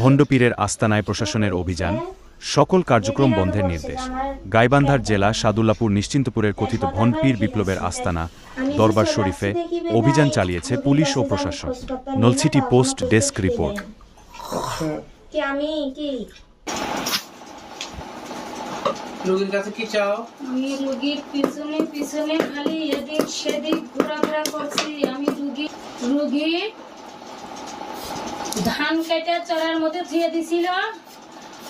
ভণ্ডপীরের আস্তানায় প্রশাসনের অভিযান সকল কার্যক্রম বন্ধের নির্দেশ। গাইবান্ধার জেলা সাদুল্লাপুর নিশ্চিন্তপুরের কথিত ভণ্ডপীর বিপ্লবের আস্তানা দরবার শরীফে অভিযান চালিয়েছে পুলিশ ও প্রশাসন। Nalchity post desk report. কি রোগীর কাছে কি চাও? আমি রুগীর পিছনে পিছনে খালি এদিক সেদিক ঘোরাঘোরা করছি। আমি রুগী রুগী ধান কেটে চড়ার মধ্যে ধুয়ে দিছিল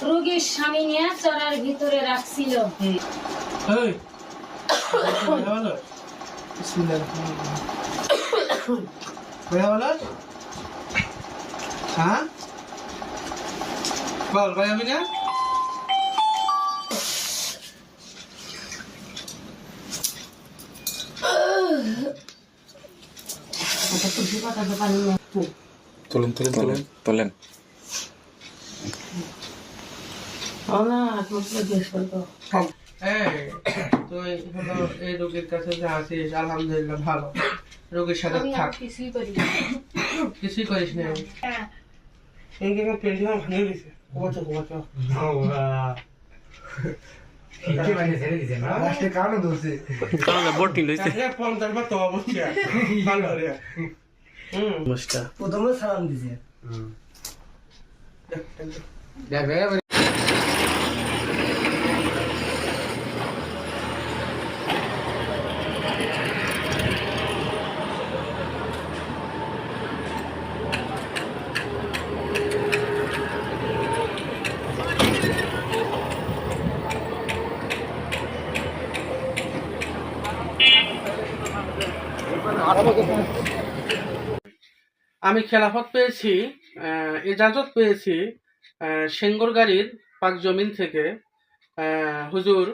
রুগীর স্বামী নিয়ে চড়ার ভিতরে রাখছিল? হ্যাঁ? তোলেন তোলেন তোলেন তোলেন এই তুই হলো রোগীর কাছে যে আছিস আলহামদুলিল্লাহ ভালো রোগীর সাথে থাক কিছুই করি কিছুই করিস না এই জায়গায় পেন্টিং ভাঙে গেছে কমাচ্ছ কমাচ্ছ পঞ্চাশ বার তো অবশ্যই ভালো Hmm. Başka. Bu da mı salam dizi? Hmm. Ya böyle Araba আমি খেলাফত পেয়েছি এজাজত পেয়েছি সেঙ্গরগাড়ির পাক জমিন থেকে। হুজুর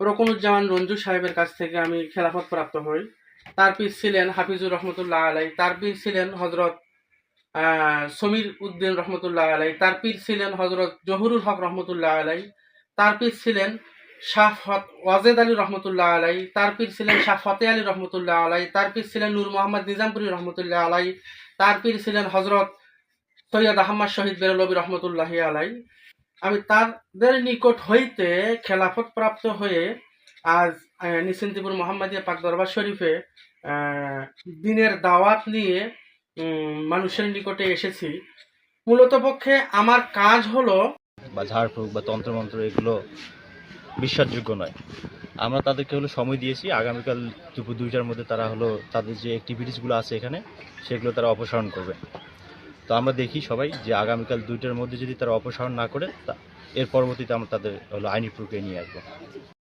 রকনুজ্জামান রঞ্জু সাহেবের কাছ থেকে আমি খেলাফত প্রাপ্ত হই। তার পীর ছিলেন হাফিজুর রহমতুল্লাহ আলাই তার পীর ছিলেন হজরত সমীর উদ্দিন রহমতুল্লাহ আলাই তার পীর ছিলেন হজরত জহুরুল হক রহমতুল্লাহ আলাই তার পীর ছিলেন শাহ ফত- ওয়াজেদ আলী রহমতুল্লাহ আলাই তার পীর ছিলেন শাহ ফতে আলী রহমতুল্লাহ আলাই তার পীর ছিলেন নূর মোহাম্মদ নিজামপুরি রহমতুল্লাহ আলাই তার পীর ছিলেন হজরত সৈয়দ আহমদ শহীদ বেরলবী রহমতুল্লাহ আলাই। আমি তাদের নিকট হইতে খেলাফত প্রাপ্ত হয়ে আজ নিশ্চিন্তিপুর মোহাম্মদিয়া পাক দরবার শরীফে দিনের দাওয়াত নিয়ে মানুষের নিকটে এসেছি। মূলত পক্ষে আমার কাজ হলো বা ঝাড়ফুঁক বা তন্ত্রমন্ত্র এগুলো বিশ্বাসযোগ্য নয়। আমরা তাদেরকে হলো সময় দিয়েছি। আগামীকাল দুপুর দুইটার মধ্যে তারা হলো তাদের যে অ্যাক্টিভিটিসগুলো আছে এখানে, সেগুলো তারা অপসারণ করবে। তো আমরা দেখি সবাই যে আগামীকাল দুইটার মধ্যে যদি তারা অপসারণ না করে এর পরবর্তীতে আমরা তাদের হলো আইনি প্রক্রিয়া নিয়ে আসব।